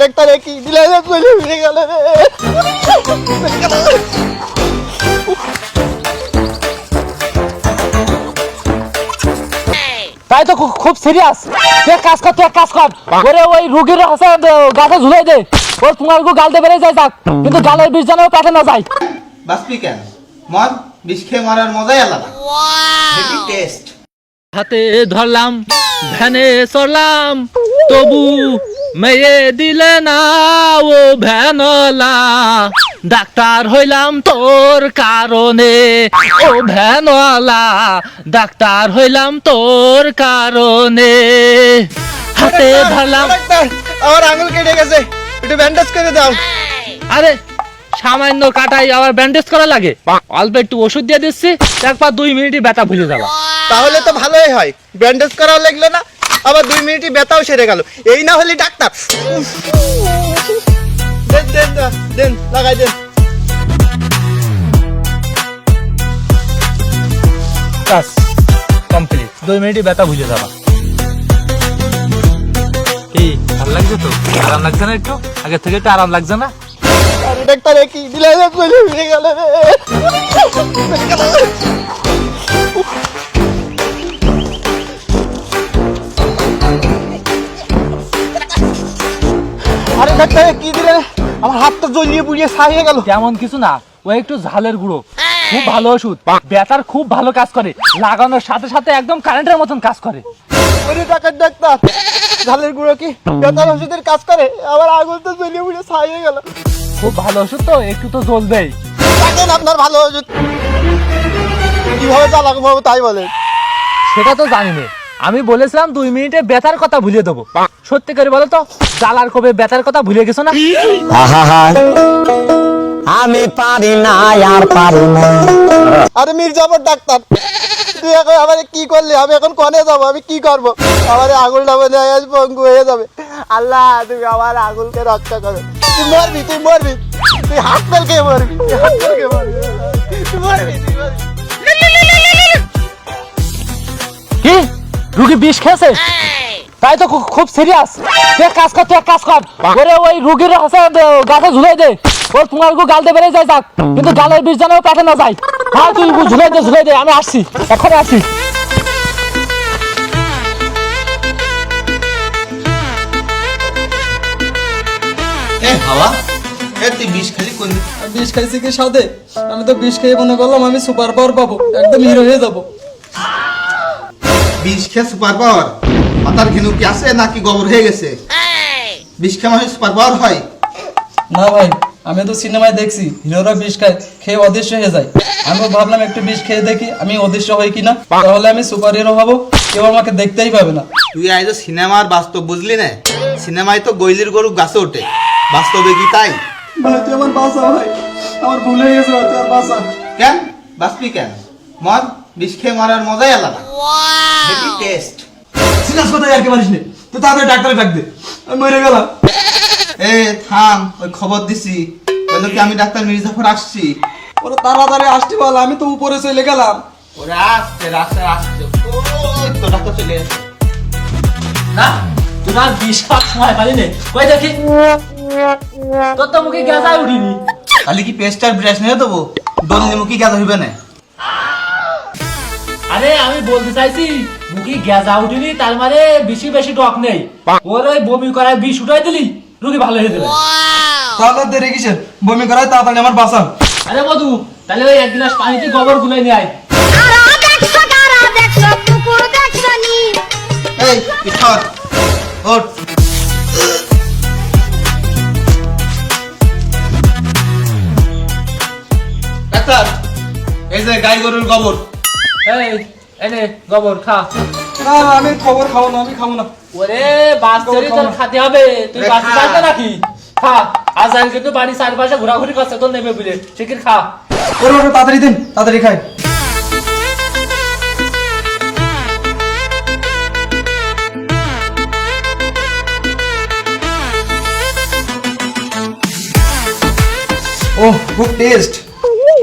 Doctor কি দিলে চলে ফিরে গেল রে। তাই তো খুব সিরিয়াস তুই এক কাজ কর তুই এক কাজ কর। ওরে ওই রুগীর হাসে গাছে ঝুলাই দে। ওর তোমার গালতে বেড়ে যায় যাক কিন্তু গালের বিষ যেন কাটে না যায়। বাসপি কেন? মদ বিষ খেয়ে মারার মজাই আলাদা। টেস্ট হাতে ধরলাম ভ্যানে চড়লাম তবু মেয়ে দিলে না ও ভ্যানলা। ডাক্তার হইলাম তোর কারণে ও ভ্যানওয়ালা ডাক্তার হইলাম তোর কারণে। হাতে ধরলাম আমার আঙুল কেটে গেছে। একটু ব্যান্ডেজ করে দাও। আরে সামান্য কাটাই আবার ব্যান্ডেজ করা লাগে। অল্প একটু ওষুধ দিয়ে দিচ্ছি একবার দুই মিনিটই ব্যথা ভুলে যাবা। তাহলে তো ভালোই হয়। ব্যান্ডেজ করাও লাগলে না আবার দুই মিনিটই ব্যথাও সেরে গেল। এই না হলে ডাক্তার। দেন দেন দেন, দেন লাগাই দেন। কমপ্লিট দুই মিনিটই ব্যথা ভুলে যাবা। কি ভালো লাগছে তো? আরাম লাগছে না একটু? আগে থেকে একটু আরাম লাগছে না? ডাক্তার কি? দিলে গেল রে। কি দিলে? আমার হাত জ্বলিয়ে পুড়িয়ে ছাই গেল। তেমন কিছু না ও একটু ঝালের গুঁড়ো। খুব ভালো ওষুধ। ব্যথার খুব ভালো কাজ করে। লাগানোর সাথে সাথে একদম কারেন্টের মতন কাজ করে। ওরে ডাক্তার ডাক্তার ঝালের গুঁড়ো কি? ব্যথার ওষুধের কাজ করে? আমার আঙুল তো জ্বলিয়ে পুড়িয়ে ছাই হয়ে গেল। খুব ভালো ওষুধ তো একটু তো জ্বলবেই দেখেন আপনার ভালো ওষুধ। কীভাবে চালাক তাই বলে সেটা তো জানি না। আমি বলেছিলাম দুই মিনিটে ব্যথার কথা ভুলে দেবো। সত্যি করে বলো তো জ্বালার কবে ব্যথার কথা ভুলে গেছো না? আমি পারি না আর পারি না। আরে মির্জাফর ডাক্তার। তুই এখন আমার কি করলি? আমি এখন কনে যাব আমি কি করব? আমার আঙুলটা মনে হয় আজ পঙ্গু হয়ে যাবে। আল্লাহ তুমি আমার আঙুলকে রক্ষা করো। তুই মরবি তুই মরবি। তুই হাত ফেল খেয়ে মরবি তুই হাত খেয়ে মরবি। তুই মরবি তুই মরবি। রুগী বিষ খেয়েছে? তাই তো খুব সিরিয়াস তুই কাজ কর তুই কাজ কর। ওরে ওই রুগীর হাসে গাছে ঝুলাই দে। ওর তোমার গু গালতে বেড়ে যায় যাক। কিন্তু গালের বিষ যেন কাটে না যায়। হ্যাঁ তুই ঝুলাই দে ঝুলাই দে আমি আসছি। এখন আসছি। হাওয়া তুই বিষ খালি কোন বিষ খাইছি কি সাথে আমি তো বিষ খেয়ে মনে করলাম আমি সুপার পাওয়ার পাবো একদম হিরো হয়ে যাব। বিষ খেয়ে সুপার পাওয়ার। মাথার ঘিনু কি আছে নাকি গোবর হয়ে গেছে? বিষ খেয়ে মানুষ সুপার পাওয়ার হয়? না ভাই আমি তো সিনেমায় দেখছি হিরোরা বিষ খায় খেয়ে অদৃশ্য হয়ে যায়। আমিও ভাবলাম একটু বিষ খেয়ে দেখি আমি অদৃশ্য হই কিনা। তাহলে আমি সুপার হিরো হব কেউ আমাকে দেখতেই পাবে না। তুই আজ সিনেমার বাস্তব বুঝলি না? সিনেমায় তো গৈলির গরু গাছে ওঠে। বাস্তবে কি তাই? ভাই তুই আমার বাসা ভাই। আমার ভুল হয়ে গেছে ভাই তুই আমার বাসা কেন? বাসপি কেন? মদ বিষ খেয়ে মারার মজাই আলাদা। হেভি টেস্ট সিরিয়াস কথা আর কি পারিস নে? তুই তাড়াতাড়ি ডাক্তারে ডাক দে। আমি মরে গেলাম। এ থাম ওই খবর দিছি। বলল কি আমি ডাক্তার মির্জাফর আসছি। ওরা তাড়াতাড়ি আসতে বল আমি তো উপরে চলে গেলাম। ওরে আসছে রাস্তায় আসছে। ওই তো ডাক্তার চলে এসেছে। না তোমার বিষ খাওয়ার সময় পারি নে। কই দেখি? তোর তো মুখে গ্যাস উঠিনি। খালি কি পেস্টার ব্রাশ নিয়ে দেবো? দলনি মুখি গেল হইবে না? আরে আমি বলতে চাইছি মুখে গ্যাস উঠিনি তার মানে বেশি বেশি টক নেই। ওর ওই বমি করায় বিষ উঠাই দিলি রুগী ভালো হয়ে যাবে। তাহলে দেরি কিসের? বমি করায় তাড়াতাড়ি আমার বাসা আরে মধু তাহলে ওই এক গ্লাস পানিতে গোবর গুলাই নিয়ে আয়। ওঠ। ডাক্তার এই যে গাই গরুর গোবর। এই এনে গোবর খা। না না, আমি খবর খাব না আমি খাব না। ওরে বাচ্চারি তোর খাতে হবে। তুই বাচ্চা খা। নাকি? খা। কিন্তু বাড়ি চারপাশে ঘোরাঘুরি করছে তোর নেবে বুঝে শিখির খা। ওরে ওরে তাড়াতাড়ি দিন তাড়াতাড়ি খাই। ও খুব টেস্ট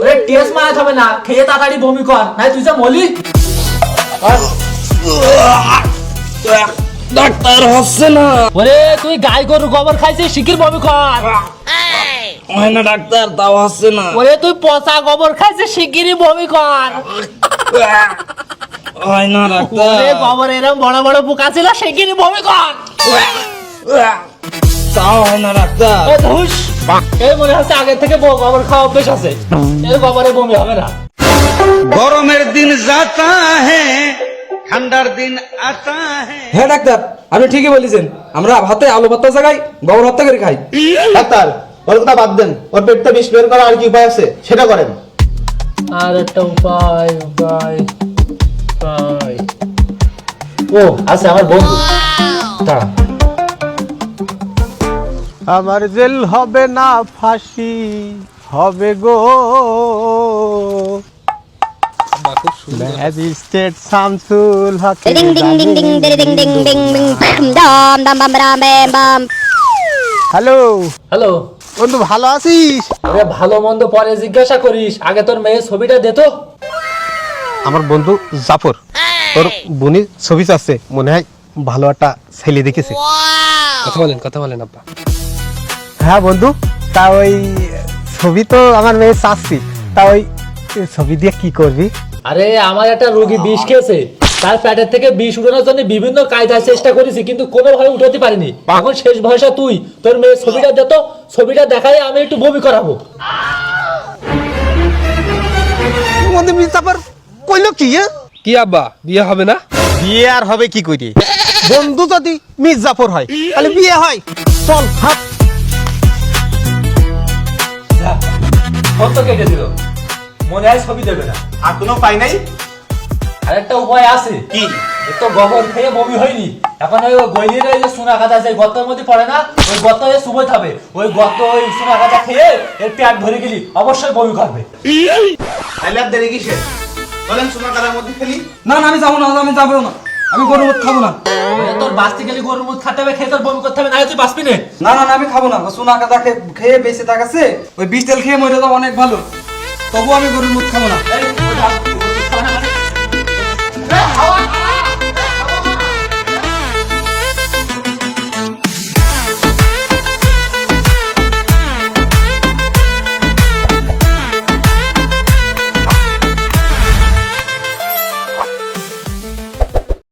ওরে টেস্ট মারাতে হবে না খেয়ে তাড়াতাড়ি বমি কর নাই তুই যে মলি। ডাক্তার হচ্ছে না। ওরে তুই গাই গরু গোবর খাইছিস শিকির বমি কর। হয় না ডাক্তার তাও হচ্ছে না। ওরে তুই পচা গোবর খাইছিস শিগগিরই বমি কর। হয় না ডাক্তার। ওরে গোবর এরম বড় বড় পোকা ছিল শিগগিরই বমি কর। তাও হয় না ডাক্তার এ ধুস! এই মনে হচ্ছে আগে থেকে ব- খাওয়া অভ্যেস আছে। এই গোবরে বমি হবে না। গরমের দিন যাতা ঠান্ডার দিন আতা হ্যাঁ হ্যাঁ ডাক্তার আপনি ঠিকই বলেছেন। আমরা ভাতে আলু ভর্তা জায়গায় গোবর ভর্তা করে খাই। ডাক্তার ওর কথা বাদ দেন। ওর পেটটা বিষ বের করার আর কি উপায় আছে? সেটা করেন। আর একটা উপায় উপায় উপায়। ও আছে আমার বন্ধু। দাঁড়া আমার জেল হবে না ফাঁসি হবে গো magistrate Shamsul Haq bum bam hello hello বন্ধু ভালো আছিস আরে ভালো মন্দ পরে জিজ্ঞাসা করিস আগে তোর মেয়ের ছবিটা দে তো আমার বন্ধু জাফর ওর বোনের ছবি আছে মনে হয় ভালো একটা ছেলে দেখেছে কথা বলেন কথা বলেন আব্বা হ্যাঁ বন্ধু তা ওই ছবি তো আমার মেয়ে চাচ্ছি। তা ওই ছবি দিয়ে কি করবি? আরে আমার একটা রোগী বিষ খেয়েছে। তার পেটের থেকে বিষ উঠানোর জন্য বিভিন্ন কায়দায় চেষ্টা করেছি কিন্তু কোনোভাবে উঠাতে পারিনি। এখন শেষ ভরসা তুই তোর মেয়ের ছবিটা দে তো ছবিটা দেখাই আমি একটু বমি করাবো। কইলো কি হ্যাঁ? কি আব্বা বিয়ে হবে না? বিয়ে আর হবে কি করি বন্ধু যদি মির্জাফর হয় তাহলে বিয়ে হয়। চল হাত ফোন তো কেটে দিল। মনে হয় ছবি দেবে না। আর কোনো পাই নাই? আর একটা উপায় আছে। কি? তো গোবর খেয়ে বমি হয়নি। এখন ওই গইলির ওই যে সোনা কাটা আছে গর্তের মধ্যে পড়ে না ওই গর্ত হয়ে সুবই খাবে ওই গর্ত ওই সোনা কাটা খেয়ে এর পেট ভরে গেলি অবশ্যই বমি করবে। তাহলে আর দেরি কিসে বলেন সোনা কাদার মধ্যে খেলি। না না আমি যাব না আমি যাব না। আমি গরুর মুখ খাব না। তোর বাঁচতে গেলে গরুর মুখ খাতে হবে খেয়ে তোর বমি করতে হবে না তুই বাঁচবি না। না না আমি খাব না। সোনা কাদা খেয়ে খেয়ে বেঁচে থাকাছে ওই বিষ তেল খেয়ে মরে যাওয়া অনেক ভালো। তবু আমি গরুর মুখ খাব না।